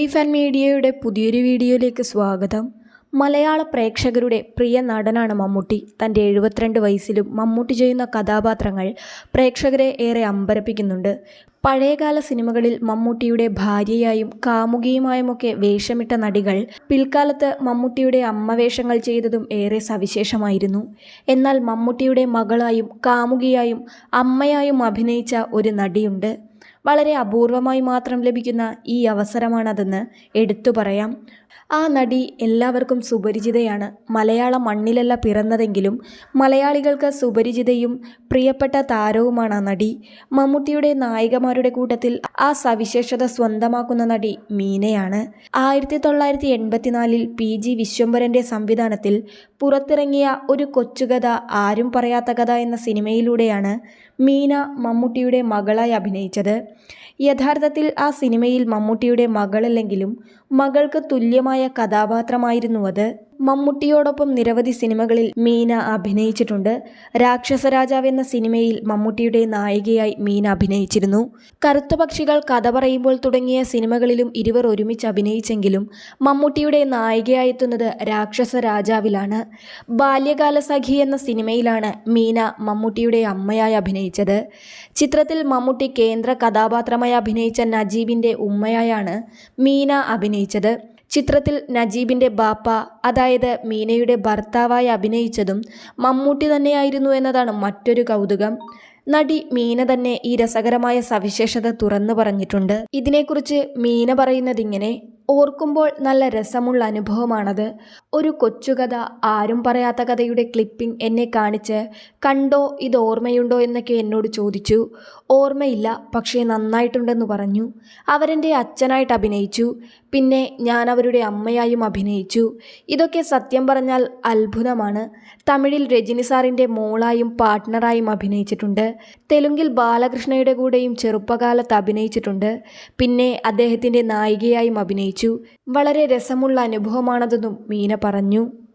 Movie fan മീഡിയയുടെ പുതിയൊരു വീഡിയോയിലേക്ക് സ്വാഗതം. മലയാള പ്രേക്ഷകരുടെ പ്രിയ നടനാണ് മമ്മൂട്ടി. തന്റെ എഴുപത്തിരണ്ട് വയസ്സിലും മമ്മൂട്ടി ചെയ്യുന്ന കഥാപാത്രങ്ങൾ പ്രേക്ഷകരെ ഏറെ അമ്പരപ്പിക്കുന്നുണ്ട്. പഴയകാല സിനിമകളിൽ മമ്മൂട്ടിയുടെ ഭാര്യയായും കാമുകിയുമായുമൊക്കെ വേഷമിട്ട നടികൾ പിൽക്കാലത്ത് മമ്മൂട്ടിയുടെ അമ്മ വേഷങ്ങൾ ചെയ്തതും ഏറെ സവിശേഷമായിരുന്നു. എന്നാൽ മമ്മൂട്ടിയുടെ മകളായും കാമുകിയായും അമ്മയായും അഭിനയിച്ച ഒരു നടിയുണ്ട്. വളരെ അപൂർവമായി മാത്രം ലഭിക്കുന്ന ഈ അവസരമാണതെന്ന് എടുത്തു പറയാം. ആ നടി എല്ലാവർക്കും സുപരിചിതയാണ്. മലയാള മണ്ണിലല്ല പിറന്നതെങ്കിലും മലയാളികൾക്ക് സുപരിചിതയും പ്രിയപ്പെട്ട താരവുമാണ് ആ നടി. മമ്മൂട്ടിയുടെ നായികമാരുടെ കൂട്ടത്തിൽ ആ സവിശേഷത സ്വന്തമാക്കുന്ന നടി മീനയാണ്. ആയിരത്തി തൊള്ളായിരത്തി എൺപത്തിനാലിൽ പി ജി വിശ്വംഭരന്റെ സംവിധാനത്തിൽ പുറത്തിറങ്ങിയ ഒരു കൊച്ചുകഥ ആരും പറയാത്ത കഥ എന്ന സിനിമയിലൂടെയാണ് മീന മമ്മൂട്ടിയുടെ മകളായി അഭിനയിച്ചത്. യഥാർത്ഥത്തിൽ ആ സിനിമയിൽ മമ്മൂട്ടിയുടെ മകളല്ലെങ്കിലും മകൾക്ക് തുല്യമായ കഥാപാത്രമായിരുന്നു അത്. മമ്മൂട്ടിയോടൊപ്പം നിരവധി സിനിമകളിൽ മീന അഭിനയിച്ചിട്ടുണ്ട്. രാക്ഷസരാജാവ് എന്ന സിനിമയിൽ മമ്മൂട്ടിയുടെ നായികയായി മീന അഭിനയിച്ചിരുന്നു. കറുത്ത പക്ഷികൾ കഥ പറയുമ്പോൾ തുടങ്ങിയ സിനിമകളിലും ഇരുവർ ഒരുമിച്ച് അഭിനയിച്ചെങ്കിലും മമ്മൂട്ടിയുടെ നായികയായെത്തുന്നത് രാക്ഷസരാജാവിലാണ്. ബാല്യകാലസഖി ബാല്യകാല സഖി എന്ന സിനിമയിലാണ് മീന മമ്മൂട്ടിയുടെ അമ്മയായി അഭിനയിച്ചത്. ചിത്രത്തിൽ മമ്മൂട്ടി കേന്ദ്ര കഥാപാത്രമായി അഭിനയിച്ച നജീബിന്റെ ഉമ്മയായാണ് മീന അഭിനയിച്ചത്. ചിത്രത്തിൽ നജീബിന്റെ ബാപ്പ അതായത് മീനയുടെ ഭർത്താവായി അഭിനയിച്ചതും മമ്മൂട്ടി തന്നെയായിരുന്നു എന്നതാണ് മറ്റൊരു കൗതുകം. നടി മീന തന്നെ ഈ രസകരമായ സവിശേഷത തുറന്നു പറഞ്ഞിട്ടുണ്ട്. ഇതിനെക്കുറിച്ച് മീന പറയുന്നതിങ്ങനെ ഓർക്കുമ്പോൾ നല്ല രസമുള്ള അനുഭവമാണത്. ഒരു കൊച്ചുകഥ ആരും പറയാത്ത കഥയുടെ ക്ലിപ്പിംഗ് എന്നെ കാണിച്ച് കണ്ടോ ഇത് ഓർമ്മയുണ്ടോ? എന്നൊക്കെ എന്നോട് ചോദിച്ചു. ഓർമ്മയില്ല പക്ഷേ നന്നായിട്ടുണ്ടെന്ന് പറഞ്ഞു. അവരെന്റെ അച്ഛനായിട്ട് അഭിനയിച്ചു. പിന്നെ ഞാൻ അവരുടെ അമ്മയായും അഭിനയിച്ചു. ഇതൊക്കെ സത്യം പറഞ്ഞാൽ അത്ഭുതമാണ്. തമിഴിൽ രജനി സാറിന്റെ മോളായും പാർട്ട്ണറായും അഭിനയിച്ചിട്ടുണ്ട്. തെലുങ്കിൽ ബാലകൃഷ്ണയുടെ കൂടെയും ചെറുപ്പകാലത്ത് അഭിനയിച്ചിട്ടുണ്ട്. പിന്നെ അദ്ദേഹത്തിന്റെ നായികയായും അഭിനയിച്ചു. വളരെ രസമുള്ള അനുഭവമാണതെന്നും മീന പറഞ്ഞു.